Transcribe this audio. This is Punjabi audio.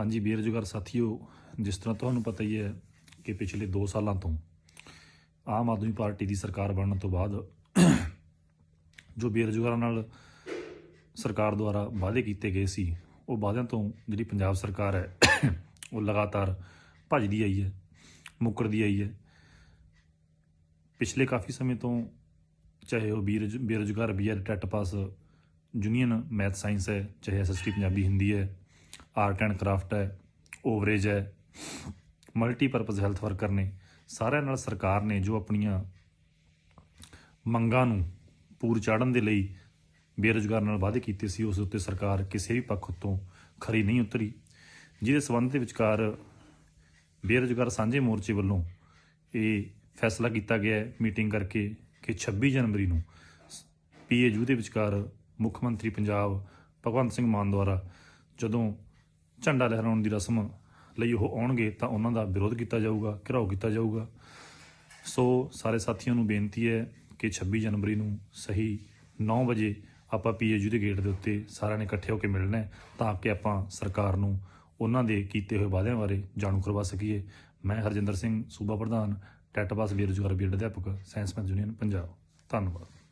ਹਾਂਜੀ, ਬੇਰੁਜ਼ਗਾਰ ਸਾਥੀਓ, ਜਿਸ ਤਰ੍ਹਾਂ ਤੁਹਾਨੂੰ ਪਤਾ ਹੀ ਹੈ ਕਿ ਪਿਛਲੇ 2 ਸਾਲਾਂ ਤੋਂ ਆਮ ਆਦਮੀ ਪਾਰਟੀ ਦੀ ਸਰਕਾਰ ਬਣਨ ਤੋਂ ਬਾਅਦ ਜੋ ਬੇਰੁਜ਼ਗਾਰਾਂ ਨਾਲ ਸਰਕਾਰ ਦੁਆਰਾ ਵਾਅਦੇ ਕੀਤੇ ਗਏ ਸੀ, ਉਹ ਵਾਅਦਿਆਂ ਤੋਂ ਜਿਹੜੀ ਪੰਜਾਬ ਸਰਕਾਰ ਹੈ, ਉਹ ਲਗਾਤਾਰ ਭੱਜਦੀ ਆਈ ਹੈ, ਮੁੱਕਰਦੀ ਆਈ ਹੈ। ਪਿਛਲੇ ਕਾਫੀ ਸਮੇਂ ਤੋਂ ਚਾਹੇ ਉਹ ਬੇਰੁਜ਼- ਬੇਰੁਜ਼ਗਾਰ, BR, TET pass, union math science ਹੈ, ਚਾਹੇ ਐਸਐਸਟੀ ਪੰਜਾਬੀ ਹਿੰਦੀ ਹੈ ਆਰਟ ਐਂਡ ਕਰਾਫਟ ਹੈ, ਓਵਰੇਜ ਹੈ, ਮਲਟੀਪਰਪਸ ਹੈਲਥ ਵਰਕਰ ਨੇ, ਸਾਰਿਆਂ ਨਾਲ ਸਰਕਾਰ ਨੇ ਜੋ ਆਪਣੀਆਂ ਮੰਗਾਂ ਨੂੰ ਪੂਰ ਚਾੜਨ ਦੇ ਲਈ ਬੇਰੁਜ਼ਗਾਰ ਨਾਲ ਵਾਅਦੇ ਕੀਤੇ ਸੀ, ਉਸ ਉੱਤੇ ਸਰਕਾਰ ਕਿਸੇ ਵੀ ਪੱਖ ਤੋਂ ਖਰੀ ਨਹੀਂ ਉਤਰੀ, ਜਿਹਦੇ ਸਬੰਧ ਦੇ ਵਿਚਕਾਰ ਬੇਰੁਜ਼ਗਾਰ ਸਾਂਝੇ ਮੋਰਚੇ ਵੱਲੋਂ ਇਹ ਫੈਸਲਾ ਕੀਤਾ ਗਿਆ ਹੈ, ਮੀਟਿੰਗ ਕਰਕੇ ਕਿ 26 ਜਨਵਰੀ ਨੂੰ ਪੀਏਯੂ ਦੇ ਵਿਚਕਾਰ ਮੁੱਖ ਮੰਤਰੀ ਪੰਜਾਬ ਭਗਵੰਤ ਸਿੰਘ ਮਾਨ ਦੁਆਰਾ ਜਦੋਂ ਝੰਡਾ ਲਹਿਰਾਉਣ ਦੀ ਰਸਮ ਲਈ ਉਹ ਆਉਣਗੇ ਤਾਂ ਉਹਨਾਂ ਦਾ ਵਿਰੋਧ ਕੀਤਾ ਜਾਊਗਾ, ਘਿਰਾਓ ਕੀਤਾ ਜਾਊਗਾ। ਸੋ ਸਾਰੇ ਸਾਥੀਆਂ ਨੂੰ ਬੇਨਤੀ ਹੈ ਕਿ 26 ਜਨਵਰੀ ਨੂੰ ਸਹੀ 9 ਵਜੇ ਆਪਾਂ ਪੀਏਯੂ ਦੇ ਗੇਟ ਦੇ ਉੱਤੇ ਸਾਰਿਆਂ ਨੇ ਇਕੱਠੇ ਹੋ ਕੇ ਮਿਲਣਾ ਹੈ ਤਾਂ ਕਿ ਆਪਾਂ ਸਰਕਾਰ ਨੂੰ ਉਹਨਾਂ ਦੇ ਕੀਤੇ ਹੋਏ ਵਾਅਦਿਆਂ ਬਾਰੇ ਜਾਣੂ ਕਰਵਾ ਸਕੀਏ। ਮੈਂ ਹਰਜਿੰਦਰ ਸਿੰਘ, ਸੂਬਾ ਪ੍ਰਧਾਨ ਟੈਟਬਾਸ ਬੇਰੁਜ਼ਗਾਰ ਬੀਐਡ ਅਧਿਆਪਕ ਸਾਇੰਸ ਮੈਥ ਯੂਨੀਅਨ, ਪੰਜਾਬ। ਧੰਨਵਾਦ।